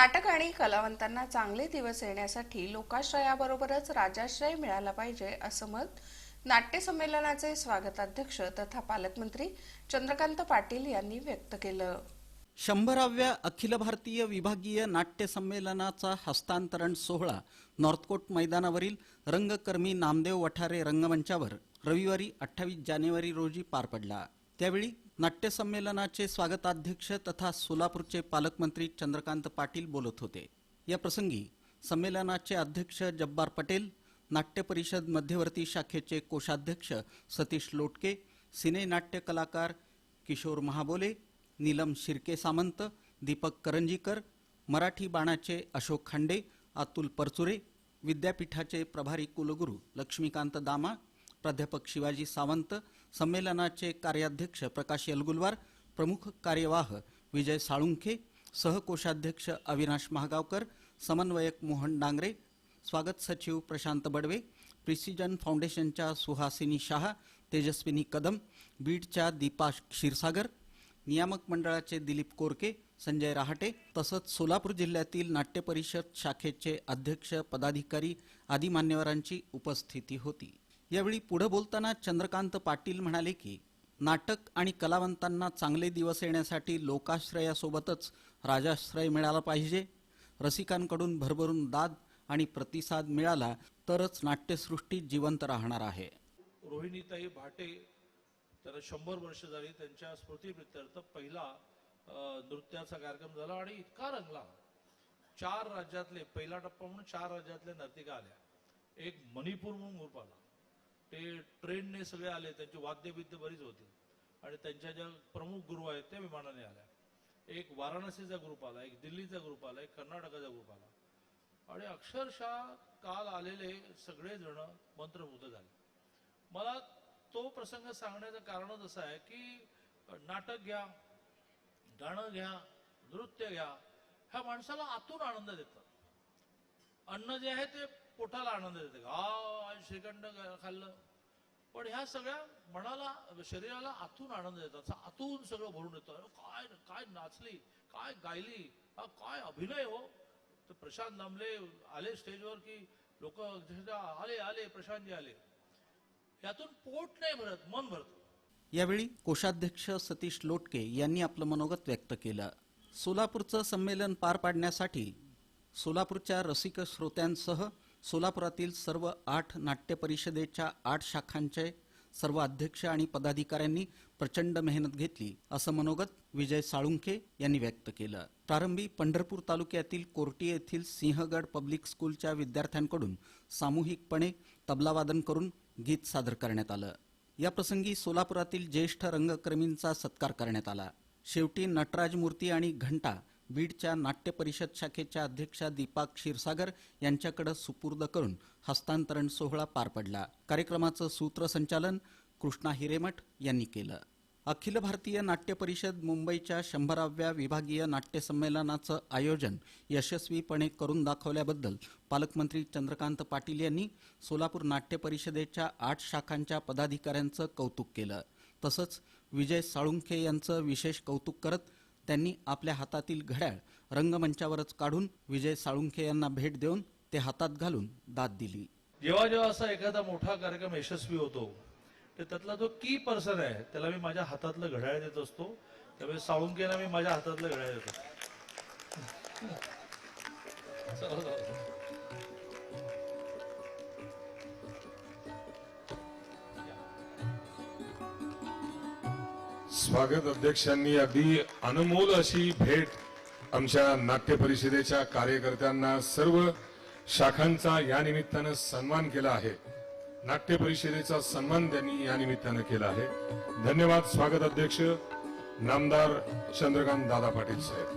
नाटक आणि कलावंतांना चांगले दिवस येण्यासाठी लोकाश्रयाबरोबरच राजाश्रय मिळाला पाहिजे असं मत नाट्य संमेलनाचे स्वागताध्यक्ष तथा पालकमंत्री चंद्रकांत पाटील यांनी व्यक्त केलं. शंभराव्या अखिल भारतीय विभागीय नाट्य संमेलनाचा हस्तांतरण सोहळा नॉर्थकोट मैदानावरील रंगकर्मी नामदेव वठारे रंगमंचावर रविवारी अठ्ठावीस जानेवारी रोजी पार पडला. त्यावेळी नाट्यसंमेलनाचे स्वागताध्यक्ष तथा सोलापूरचे पालकमंत्री चंद्रकांत पाटील बोलत होते. या प्रसंगी संमेलनाचे अध्यक्ष जब्बार पटेल नाट्य परिषद मध्यवर्ती शाखेचे कोषाध्यक्ष सतीश लोटके सिने नाट्य कलाकार किशोर महाबोले नीलम शिर्के सामंत दीपक करंजीकर मराठी बाणाचे अशोक खांडे अतुल परचुरे विद्यापीठाचे प्रभारी कुलगुरू लक्ष्मीकांत दामा प्राध्यापक शिवाजी सावंत संमेलनाचे कार्याध्यक्ष प्रकाश यलगुलवार प्रमुख कार्यवाह विजय साळुंखे सहकोषाध्यक्ष अविनाश महागावकर समन्वयक मोहन डांगरे स्वागत सचिव प्रशांत बडवे प्रिसिजन फाउंडेशनच्या सुहासिनी शहा तेजस्विनी कदम बीडच्या दीपा क्षीरसागर नियामक मंडळाचे दिलीप कोरके संजय रहाटे तसंच सोलापूर जिल्ह्यातील नाट्य परिषद शाखेचे अध्यक्ष पदाधिकारी आदी मान्यवरांची उपस्थिती होती. यावेळी पुढे बोलताना चंद्रकांत पाटील म्हणाले की नाटक आणि कलावंतांना चांगले दिवस येण्यासाठी लोकाश्रयासोबतच राजाश्रय मिळाला पाहिजे. रसिकांकडून भरभरून दाद आणि प्रतिसाद मिळाला तरच नाट्यसृष्टी जिवंत राहणार आहे. रोहिणीताई भाटे त्यांना शंभर वर्ष झाली त्यांच्या स्मृतीप्रित्यर्थ पहिला नृत्याचा कार्यक्रम झाला आणि इतका रंगला. चार राज्यातले पहिला टप्पा म्हणून चार राज्यातल्या नर्तिका आल्या. एक मणिपूर म्हणून ग्रुप आला. ते ट्रेनने सगळे आले त्यांची वाद्यविद्य बरीच होती. आणि त्यांच्या ज्या प्रमुख गुरु आहेत त्या विमानाने आल्या. एक वाराणसीचा ग्रुप आला एक दिल्लीचा ग्रुप आला एक कर्नाटकाचा ग्रुप आला. आणि अक्षरशः काल आलेले सगळे जण मंत्रमुग्ध झाले. मला तो प्रसंग सांगण्याचं कारणच असं आहे की नाटक घ्या गाणं घ्या नृत्य घ्या ह्या माणसाला आतून आनंद देतात. अन्न जे आहे ते पोटाला आनंद देते. हा श्रीखंड खाल्लं? पण ह्या सगळ्या मनाला शरीराला आतून आनंद देतात. आतून सगळं भरून येतं. काय काय नाचली? काय गायली? हा काय अभिनय हो? तर प्रशांत दामले आले स्टेजवर की लोक आले आले प्रशांतजी आले. यातून पोट नाही भरत मन भरत. यावेळी कोषाध्यक्ष सतीश लोटके यांनी आपलं मनोगत व्यक्त केलं. सोलापूरचं संमेलन पार पाडण्यासाठी सोलापूरच्या रसिक श्रोत्यांसह सोलापुरातील सर्व आठ नाट्य परिषदेच्या आठ शाखांचे सर्व अध्यक्ष आणि पदाधिकाऱ्यांनी प्रचंड मेहनत घेतली असं मनोगत विजय साळुंखे यांनी व्यक्त केलं. प्रारंभी पंढरपूर तालुक्यातील कोर्टी येथील सिंहगड पब्लिक स्कूलच्या विद्यार्थ्यांकडून सामूहिकपणे तबलावादन करून गीत सादर करण्यात आलं. या प्रसंगी सोलापुरातील ज्येष्ठ रंगकर्मींचा सत्कार करण्यात आला. शेवटी नटराज मूर्ती आणि घंटा बीडच्या नाट्य परिषद शाखेच्या अध्यक्षा दीपा क्षीरसागर यांच्याकडे सुपूर्द करून हस्तांतरण सोहळा पार पडला. कार्यक्रमाचं सूत्रसंचालन कृष्णा हिरेमठ यांनी केलं. अखिल भारतीय नाट्य परिषद मुंबईच्या शंभराव्या विभागीय नाट्य संमेलनाचं आयोजन यशस्वीपणे करून दाखवल्याबद्दल पालकमंत्री चंद्रकांत पाटील यांनी सोलापूर नाट्य परिषदेच्या आठ शाखांच्या पदाधिकाऱ्यांचं कौतुक केलं. तसंच विजय साळुंखे यांचं विशेष कौतुक करत त्यांनी आपल्या हातातील घड्याळ रंगमंचावरच काढून विजय साळुंखे यांना भेट देऊन ते हातात घालून दाद दिली. जेव्हा जेव्हा असा एखादा मोठा कार्यक्रम यशस्वी होतो तर त्यातला जो की पर्सन आहे त्याला मी माझ्या हातातलं घड्याळ देत असतो. त्यामुळे साळुंकेला मी माझ्या हातातलं घड्याळ देतो. स्वागत अध्यक्षांनी. अगदी अनमोल अशी भेट आमच्या नाट्य परिषदेच्या कार्यकर्त्यांना सर्व शाखांचा या निमित्तानं सन्मान केला आहे. नाट्य परिषदेचा सन्मान त्यांनी या निमित्तानं केला आहे. धन्यवाद स्वागत अध्यक्ष नामदार चंद्रकांत दादा पाटील साहेब.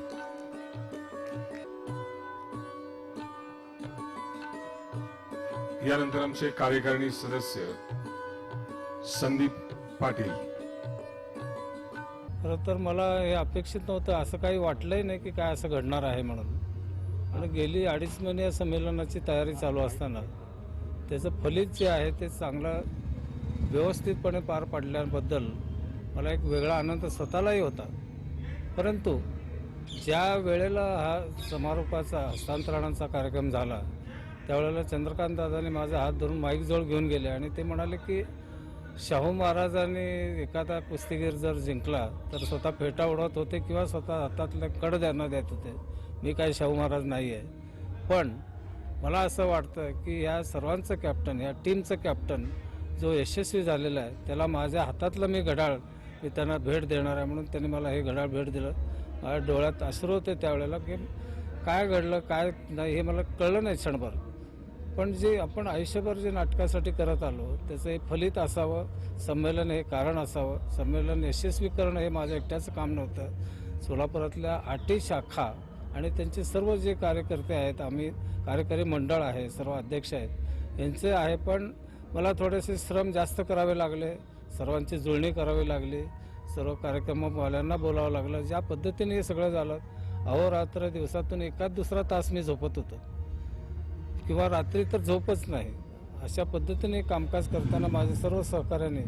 यानंतर आमचे कार्यकारिणी सदस्य संदीप पाटील. खरं तर मला हे अपेक्षित नव्हतं. असं काही वाटलंही नाही की काय असं घडणार आहे म्हणून. आणि गेली अडीच महिने या संमेलनाची तयारी चालू असताना त्याचं फलित जे आहे ते चांगलं व्यवस्थितपणे पार पाडल्याबद्दल मला एक वेगळा आनंद स्वतःलाही होता. परंतु ज्या वेळेला हा समारोपाचा हस्तांतरणाचा कार्यक्रम झाला त्यावेळेला चंद्रकांत दादांनी माझा हात धरून माईकजवळ घेऊन गेले आणि ते म्हणाले की शाहू महाराजांनी एखादा कुस्तीगीर जर जिंकला तर स्वतः फेटा उडवत होते किंवा स्वतः हातातल्या कडद्यांना देत होते. मी काही शाहू महाराज नाही आहे पण मला असं वाटतं की या सर्वांचं कॅप्टन या टीमचं कॅप्टन जो यशस्वी झालेला आहे त्याला माझ्या हातातलं मी घड्याळ मी त्यांना भेट देणार आहे म्हणून त्यांनी मला हे घड्याळ भेट दिलं. माझ्या डोळ्यात अश्रू होते त्यावेळेला की काय घडलं काय नाही हे मला कळलं नाही क्षणभर. पण जे आपण आयुष्यभर जे नाटकासाठी करत आलो त्याचं हे फलित असावं संमेलन हे कारण असावं. संमेलन यशस्वी करणं हे माझं एकट्याचं काम नव्हतं. सोलापुरातल्या आठही शाखा आणि त्यांचे सर्व जे कार्यकर्ते आहेत आम्ही कार्यकारी मंडळ आहे सर्व अध्यक्ष आहेत यांचे आहे पण मला थोडेसे श्रम जास्त करावे लागले सर्वांची जुळणी करावी लागली सर्व कार्यक्रमवाल्यांना बोलावं लागलं. ज्या पद्धतीने हे सगळं झालं अहोरात्र दिवसातून एकाच दुसरा तास मी झोपत होतो. किंवा रात्री तर झोपच नाही. अशा पद्धतीने कामकाज करताना माझ्या सर्व सहकार्याने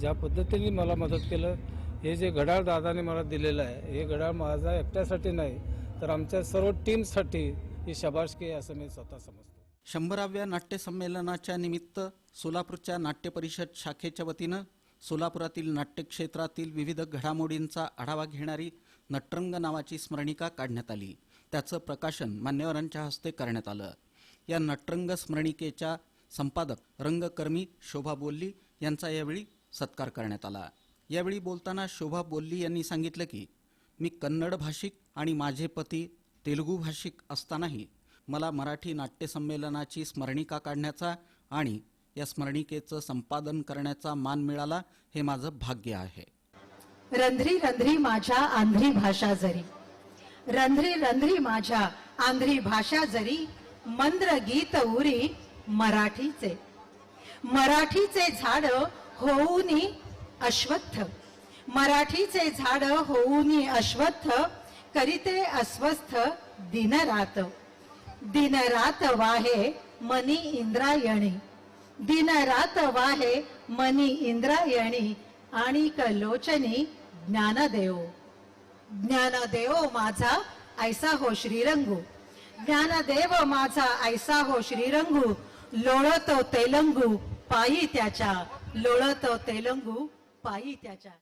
ज्या पद्धतीने मला मदत केलं हे जे घड्याळ दादाने मला दिलेलं आहे हे घड्याळ माझा एकट्यासाठी नाही तर आमच्या सर्व टीमसाठी ही शबाशकी आहे असं मी स्वतः समजतो. शंभराव्या नाट्य संमेलनाच्या निमित्त सोलापूरच्या नाट्य परिषद शाखेच्या वतीनं सोलापुरातील नाट्यक्षेत्रातील विविध घडामोडींचा आढावा घेणारी नटरंग नावाची स्मरणिका काढण्यात आली. त्याचं प्रकाशन मान्यवरांच्या हस्ते करण्यात आलं. या नटरंग स्मरणिकेच्या संपादक रंगकर्मी शोभा बोल्ली यांचा यावेळी सत्कार करण्यात आला. यावेळी बोलताना शोभा बोल्ली यांनी सांगितलं की मी कन्नड भाषिक आणि माझे पती तेलुगू भाषिक असतानाही मला मराठी नाट्यसंमेलनाची स्मरणिका काढण्याचा आणि या स्मरणिकेचं संपादन करण्याचा मान मिळाला हे माझं भाग्य आहे. रंध्री रंध्री माझ्या आंध्री भाषा जरी. रंध्री रंध्री माझ्या आंध्री भाषा जरी. मंद्र गीत उरी मराठीचे. मराठीचे झाड होऊनी अश्वत्थ. मराठीचे झाड होऊनी अश्वत्थ करीते अस्वस्थ दिनरात. दिनरात वाहे मनी इंद्रायणी. दिनरात वाहे मनी इंद्रायणी आणि कलोचनी ज्ञानदेव. ज्ञानदेव माझा ऐसा हो श्रीरंगू. ज्ञानदेव माझा ऐसा हो श्रीरंगू लोळतो तेलंगू पायी त्याच्या लोळतो तेलंगू पायी त्याच्या.